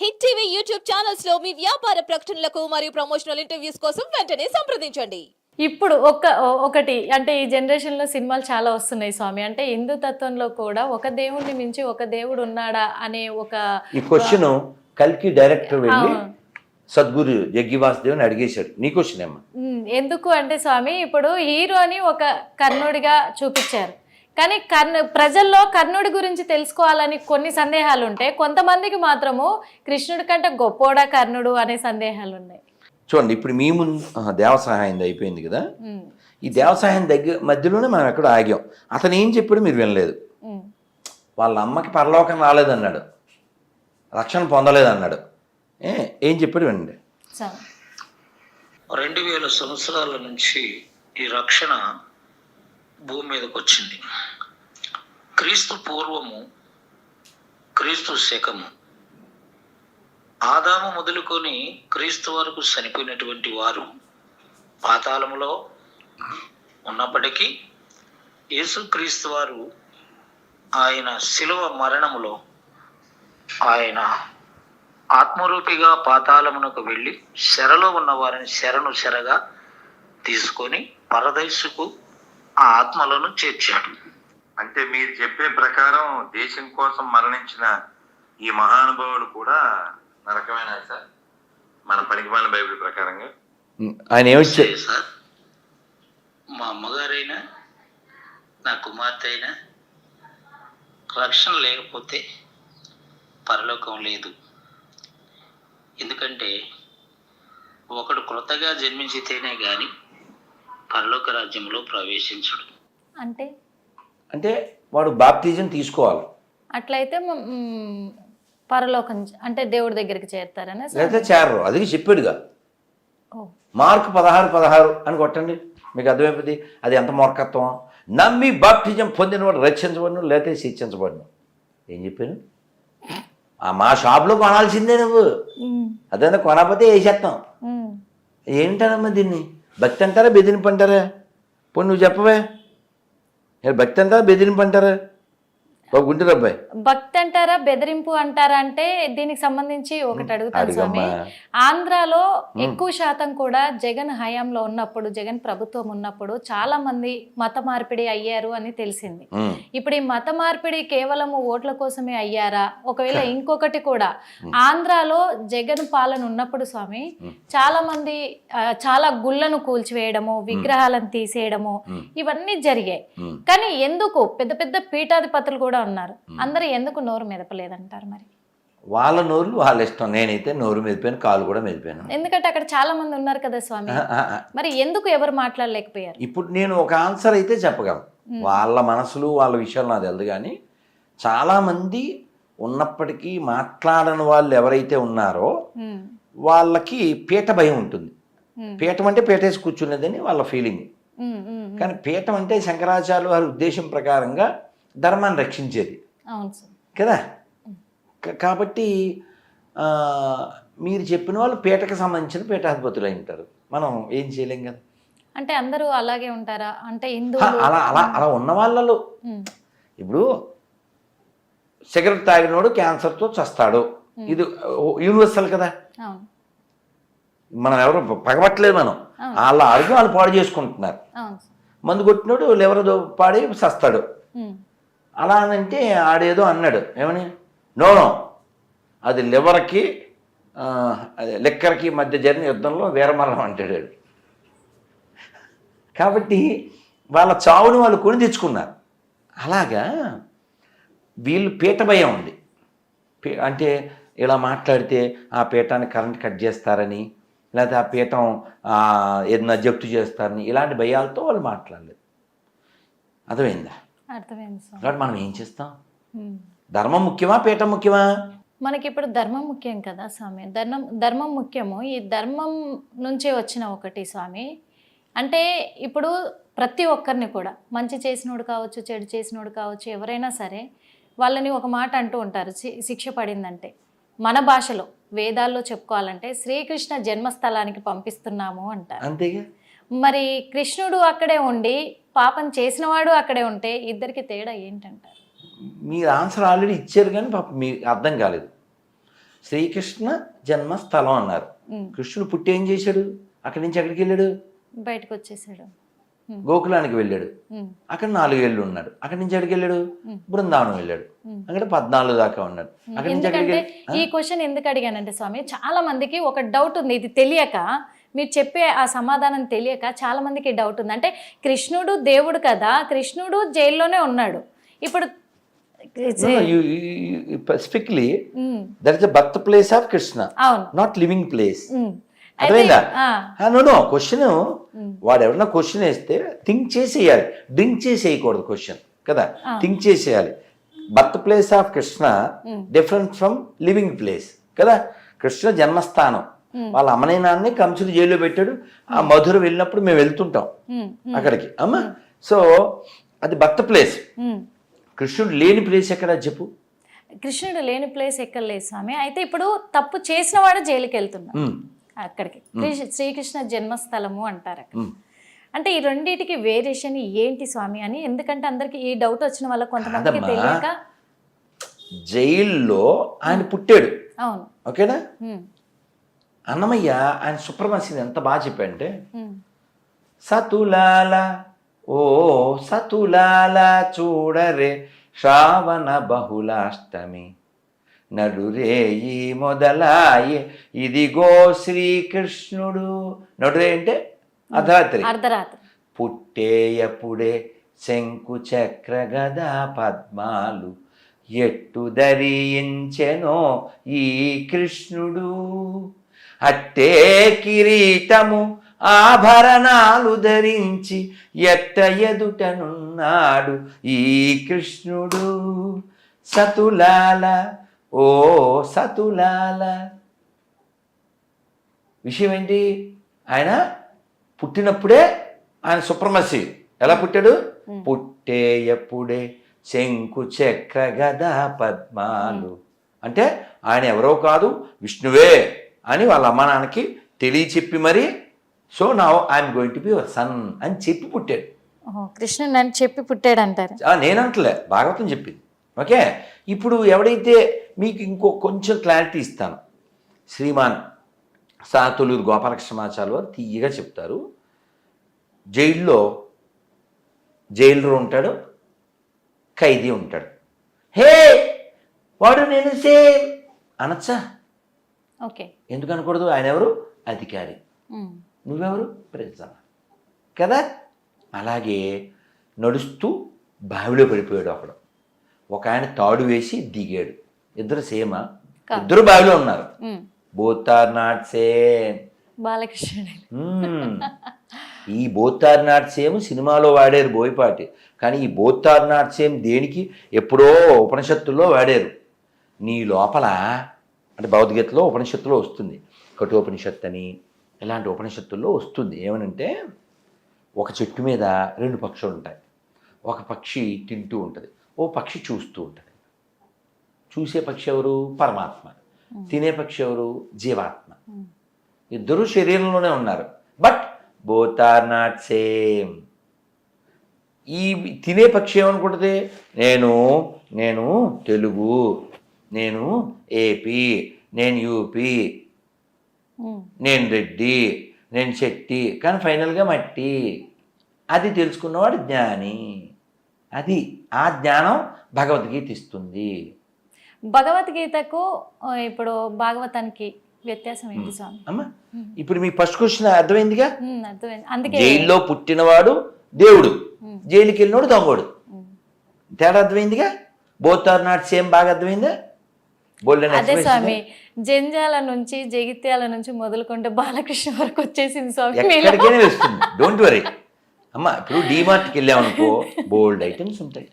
Hit TV YouTube ఛానల్స్లో మీ వ్యాపార ప్రకటనలకు మరియు ప్రమోషనల్ ఇంటర్వ్యూస్ కోసం వెంటనే సంప్రదించండి. ఇప్పుడు ఒక ఒకటి అంటే ఈ జనరేషన్లో సినిమాలు చాలా వస్తున్నాయి స్వామి. అంటే హిందూ తత్వంలో కూడా ఒక దేవుణ్ణి మించి ఒక దేవుడు ఉన్నాడా అనే ఒక ఈ క్వశ్చన్ కల్కి డైరెక్టర్ వెళ్ళి. సద్గురు జగ్గి వాసుదేవ్ని అడిగేశాడు. నీ క్వశ్చన్ ఏమ్మా? ఉమ్, ఎందుకు అంటే స్వామి ఇప్పుడు హీరోని ఒక కర్ణుడిగా చూపించారు. కానీ కర్ణ ప్రజల్లో కర్ణుడి గురించి తెలుసుకోవాలని కొన్ని సందేహాలు ఉంటాయి కొంతమందికి మాత్రము కృష్ణుడి కంటే గొప్పోడా కర్ణుడు అనే సందేహాలు ఉన్నాయి చూడండి ఇప్పుడు మీ ముందు ఆహా, దేవసహాయం అయిపోయింది కదా? ఈ దేవసహాయం దగ్గర మధ్యలోనే మనం ఎక్కడ ఆగాం. అతను ఏం చెప్పాడు మీరు వినలేదు. వాళ్ళ అమ్మకి పరలోకం రాలేదన్నాడు. రక్షణ పొందలేదన్నాడు. ఏ ఏం చెప్పాడు వినండి. రెండు వేల సంవత్సరాల నుంచి ఈ రక్షణ భూమి మీదకి వచ్చింది. క్రీస్తు పూర్వము క్రీస్తు శకము. ఆదాము మొదలుకొని క్రీస్తు వరకు చనిపోయినటువంటి వారు పాతాళములో ఉన్నప్పటికీ యేసుక్రీస్తు వారు ఆయన శిలువ మరణములో ఆయన ఆత్మరూపిగా పాతాళమునకు వెళ్ళి శరలో ఉన్న వారిని శరణు శరగా తీసుకొని పరదైసుకు ఆ ఆత్మలను చేర్చాడు. అంటే మీరు చెప్పే ప్రకారం దేశం కోసం మరణించిన ఈ మహానుభావులు కూడా నరకమైన సార్? మన పనికిమాలిన బైబిల్ ప్రకారంగా? ఆయన ఏమొచ్చా సరే సార్. మా అమ్మగారైనా నా కుమార్తె అయినా రక్షణ లేకపోతే పరలోకం లేదు. ఎందుకంటే ఒకడు క్రొత్తగా జన్మించితేనే గాని పరలోక రాజ్యంలో ప్రవేశించడు. అంటే? అంటే వాడు బాప్తిజం తీసుకోవాలి. అట్లయితే మ- పరలోకం అంటే దేవుడి దగ్గరికి చేరుతారనే? లేకపోతే చేరరు. అది చెప్పాడుగా. ఓ. మార్కు పదహారు పదహారు అని కొట్టండి. మీకు అర్థమైపోతుంది అది ఎంత మూర్ఖత్వం? నమ్మి బాప్టిజం పొందినవాడు రక్షించబడిను లేకపోతే శిక్షించబడిను. ఏం చెప్పాను ఆ మా షాప్లో కొనాల్సిందే నువ్వు. అదన్నా కొనకపోతే వేసేస్తాం ఉమ్. ఏంటారమ్మా దీన్ని? భక్తి అంటారా బెదిరింపు అంటారా? పోనీ నువ్వు చెప్పవే. భక్తి అంటారా బెదిరింపు అంటారా? భక్తి అంటారా బెదిరింపు అంటారా అంటే దీనికి సంబంధించి ఒకటి అడుగుతాను స్వామి. ఆంధ్రాలో ఎక్కువ శాతం కూడా జగన్ హయాంలో ఉన్నప్పుడు జగన్ ప్రభుత్వం ఉన్నప్పుడు చాలా మంది మత మార్పిడి అయ్యారు అని తెలిసింది. ఇప్పుడు ఈ మత మార్పిడి కేవలం ఓట్ల కోసమే అయ్యారా? ఒకవేళ ఇంకొకటి కూడా ఆంధ్రాలో జగన్ పాలన ఉన్నప్పుడు స్వామి చాలా మంది చాలా గుళ్ళను కూల్చివేయడము విగ్రహాలను తీసేయడము ఇవన్నీ జరిగాయి. కానీ ఎందుకు? పెద్ద పెద్ద పీఠాధిపతులు కూడా ఉన్నారు. అందరూ ఎందుకు నోరు మెదపలేదంటారు మరి? వాళ్ళ నోరులు వాళ్ళ ఇష్టం. నేనైతే నోరు మెదిపోయాను కాలు కూడా మెదిపోయాను ఎందుకంటే అక్కడ చాలా మంది ఉన్నారు కదా స్వామి. మరి ఎందుకు ఎవరు మాట్లాడలేకపోయారు? ఇప్పుడు నేను ఒక ఆన్సర్ అయితే చెప్పగలను. వాళ్ళ మనసులు వాళ్ళ విషయాలు నాకు తెలియదు కానీ చాలామంది ఉన్నప్పటికీ మాట్లాడని వాళ్ళు ఎవరైతే ఉన్నారో వాళ్ళకి పీట భయం ఉంటుంది. పీఠం అంటే పీటేసి కూర్చునేదని వాళ్ళ ఫీలింగ్. కానీ పీఠం అంటే శంకరాచార్య వారి ఉద్దేశం ప్రకారంగా ధర్మాన్ని రక్షించేది. కదా? కాబట్టి మీరు చెప్పిన వాళ్ళు పీటకు సంబంధించిన పీఠాధిపతులు అయి ఉంటారు. మనం ఏం చేయలేం కదా? అంటే అందరూ అలాగే ఉంటారా? అంటే అలా అలా అలా ఉన్న వాళ్ళలో. ఇప్పుడు సిగరెట్ తాగినోడు క్యాన్సర్తో చస్తాడు. ఇది యూనివర్సల్ కదా? మనం ఎవరు పగబట్టలేదు మనం. వాళ్ళ ఆరోగ్యం వాళ్ళు పాడు చేసుకుంటున్నారు. మందు కొట్టినోడు లివర్ పాడి చస్తాడు. అలా అనంటే ఆడేదో అన్నాడు. ఏమని? నోనో అది లివర్కి అదే లిక్కర్కి మధ్య జరిగిన యుద్ధంలో వీరమరణం అంటాడు కాబట్టి వాళ్ళ చావును వాళ్ళు కొని తెచ్చుకున్నారు. అలాగా వీళ్ళు పీట భయం ఉంది. పీ- అంటే ఇలా మాట్లాడితే ఆ పీఠాన్ని కరెంట్ కట్ చేస్తారని లేకపోతే ఆ పీఠం ఏదైనా జప్తు చేస్తారని ఇలాంటి భయాలతో వాళ్ళు మాట్లాడలేదు. అర్థమైందా? అర్థమైంది స్వామి కాబట్టి మనం ఏం చేస్తాం. ధర్మం ముఖ్యమా? పీఠం ముఖ్యమా? మనకి ఇప్పుడు ధర్మం ముఖ్యం కదా స్వామి. ధర్మం ధర్మం ముఖ్యము. ఈ ధర్మం నుంచే వచ్చిన ఒకటి స్వామి. అంటే ఇప్పుడు ప్రతి ఒక్కరిని కూడా మంచి చేసినోడు కావచ్చు చెడు చేసినోడు కావచ్చు ఎవరైనా సరే వాళ్ళని ఒక మాట అంటూ ఉంటారు శిక్ష పడిందంటే. మన భాషలో వేదాల్లో చెప్పుకోవాలంటే శ్రీకృష్ణ జన్మస్థలానికి పంపిస్తున్నాము అంటారు. అంతేగా? మరి కృష్ణుడు అక్కడే ఉండి పాపం చేసినవాడు అక్కడే ఉంటే ఇద్దరికి తేడా ఏంటంటారు? మీరు ఆన్సర్ ఆల్రెడీ ఇచ్చారు కానీ పాప మీకు అర్థం కాలేదు. శ్రీకృష్ణ జన్మస్థలం అన్నారు. కృష్ణుడు పుట్టి ఏం చేశాడు? అక్కడి నుంచి ఎక్కడికి వెళ్ళాడు? బయటకు వచ్చేసాడు గోకులానికి వెళ్ళాడు. అక్కడ నాలుగేళ్ళు ఉన్నాడు. అక్కడి నుంచి ఎక్కడికి వెళ్ళాడు. బృందావనం వెళ్ళాడు. అక్కడ పద్నాలుగు దాకా ఉన్నాడు. అక్కడి నుంచి ఈ క్వశ్చన్ ఎందుకు అడిగానంటే స్వామి చాలా మందికి ఒక డౌట్ ఉంది. ఇది తెలియక మీరు చెప్పే ఆ సమాధానం తెలియక చాలా మందికి డౌట్ ఉంది. అంటే కృష్ణుడు దేవుడు కదా కృష్ణుడు జైల్లోనే ఉన్నాడు. ఇప్పుడు specifically um, that is birth place of Krishna not living place. అర్థమైందా? No question. వాడు ఎవరన్నా క్వశ్చన్ వేస్తే థింక్ చేసేయాలి. డ్రింక్ చేసి వేయకూడదు క్వశ్చన్ కదా థింక్ చేసేయాలి. Birth place of Krishna different from living place కదా? కృష్ణ జన్మస్థానం. వాళ్ళ అమ్మని నాన్నే కంసుడు జైల్లో పెట్టాడు. ఆ మధుర వెళ్ళినప్పుడు మేము వెళ్తుంటాం అక్కడికి. అమ్మ సో అది బర్త్ ప్లేస్. కృష్ణుడు లేని ప్లేస్ ఎక్కడ చెప్పు? కృష్ణుడు లేని ప్లేస్ ఎక్కడ లేదు స్వామి. అయితే ఇప్పుడు తప్పు చేసిన వాడు జైలుకి వెళ్తున్నాడు అక్కడికి. కృష్ణ- శ్రీకృష్ణ జన్మస్థలము అంటారు అక్కడ. అంటే ఈ రెండింటికి వేరియేషన్ ఏంటి స్వామి అని? ఎందుకంటే అందరికి ఈ డౌట్ వచ్చిన వాళ్ళకి కొంతమందికి కాదమ్మా. తెలియక జైల్లో ఆయన పుట్టాడు. అవును. ఓకేనా? అన్నమయ్య ఆయన సుప్రమస్యం ఎంత బాగా చెప్పాడంటే సతులాల ఓ సతులాల చూడరే శ్రావణ బహుళాష్టమి. నడురేయి మొదలాయే ఇదిగో శ్రీకృష్ణుడు. నడురే అంటే అర్ధరాత్రి. అర్ధరాత్రి. పుట్టేయపుడే శంకు చక్ర గదా పద్మాలు ఎట్టు ధరించెనో ఈ కృష్ణుడు. అట్టే కిరీటము ఆభరణాలు ధరించి ఎట్ట ఎదుటనున్నాడు ఈ కృష్ణుడు? సతులాల ఓ సతులాల. విషయం ఏంటి ఆయన పుట్టినప్పుడే ఆయన సుప్రమసి ఎలా పుట్టాడు? పుట్టేయప్పుడే శంకు చక్ర గదా పద్మాలు అంటే ఆయన ఎవరో కాదు విష్ణువే. అని వాళ్ళ అమ్మ నాన్నకి తెలియచెప్పి మరి సో నా I'm going to be your son అని చెప్పి పుట్టాడు. కృష్ణుడు అని చెప్పి పుట్టాడు అంటారు నేనంటలే భాగవతం చెప్పింది. ఓకే? ఇప్పుడు ఎవడైతే మీకు ఇంకో కొంచెం క్లారిటీ ఇస్తాను. శ్రీమాన్ సాతులూరు గోపాలకృష్ణమాచార్య వారు తీయగా చెప్తారు. జైల్లో జైలర్ ఉంటాడు ఖైదీ ఉంటాడు. హే వాడు నేను సేమ్ అనొచ్చా? ఎందుకు అనకూడదు ఆయన ఎవరు? అధికారి. నువ్వెవరు? ప్రజల కదా? అలాగే నడుస్తూ బావిలో పడిపోయాడు ఒకడు ఒక ఆయన తాడు వేసి దిగాడు. ఇద్దరు సేమా. ఇద్దరు బావిలో ఉన్నారు. Um, both are not same. బాలకృష్ణుడు. ఈ బోత్ ఆర్ నాట్ సేమ్ సినిమాలో వాడారు బోయపాటి. కానీ ఈ బోత్ ఆర్ నాట్ సేమ్ దేనికి? ఎప్పుడో ఉపనిషత్తుల్లో వాడారు. నీ లోపల అంటే భగవద్గీతలో ఉపనిషత్తులో వస్తుంది. కఠోపనిషత్తు అని ఇలాంటి ఉపనిషత్తుల్లో వస్తుంది. ఏమనంటే ఒక చెట్టు మీద రెండు పక్షులు ఉంటాయి. ఒక పక్షి తింటూ ఉంటుంది. ఓ పక్షి చూస్తూ ఉంటుంది. చూసే పక్షి ఎవరు? పరమాత్మ. తినే పక్షి ఎవరు? జీవాత్మ. ఇద్దరు శరీరంలోనే ఉన్నారు. But both are not same. ఈ తినే పక్షి ఏమనుకుంటుంది? నేను నేను తెలుగు. నేను ఏపీ నేను యూపీ నేను రెడ్డి నేను శెట్టి కానీ ఫైనల్గా మట్టి. అది తెలుసుకున్నవాడు జ్ఞాని. అది ఆ జ్ఞానం భగవద్గీత ఇస్తుంది. భగవద్గీతకు ఇప్పుడు భాగవతానికి వ్యత్యాసం ఏంటి స్వామి? అమ్మ ఇప్పుడు మీ ఫస్ట్ క్వశ్చన్ అర్థమైందిగా? అర్థమైంది. అందుకే జైల్లో పుట్టినవాడు దేవుడు జైలుకి వెళ్ళినోడు దొంగోడు. తేడా అర్థమైందిగా? బోత్ ఆర్ నాట్ సేమ్ బాగా అర్థమైందా? అదే స్వామి జంజాల నుంచి జగిత్యాల నుంచి మొదలుకుంటే బాలకృష్ణ వరకు వచ్చేసింది స్వామి డోంట్ వరీ అమ్మ ఇప్పుడు డిమార్ట్కి వెళ్ళామనుకో బోల్డ్ ఐటమ్స్ ఉంటాయి.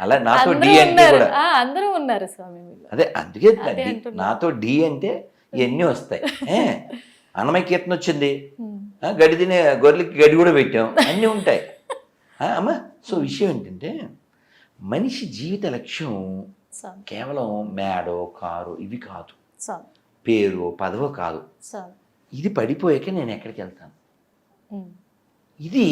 అలా నాతో డి అంటే కూడా. అందరూ ఉన్నారు స్వామి అదే అందుకే. నాతో డి అంటే ఇవన్నీ వస్తాయి? అన్నమయ్య కీర్తన వచ్చింది. గడి తినే గొర్రెలకి గడి కూడా పెట్టాం. అన్నీ ఉంటాయి. అమ్మ సో విషయం ఏంటంటే మనిషి జీవిత లక్ష్యం కేవలం మేడో కారు ఇవి కాదు. పేరు పదవో కాదు. ఇది పడిపోయాక నేను ఎక్కడికి వెళ్తాను. ఇది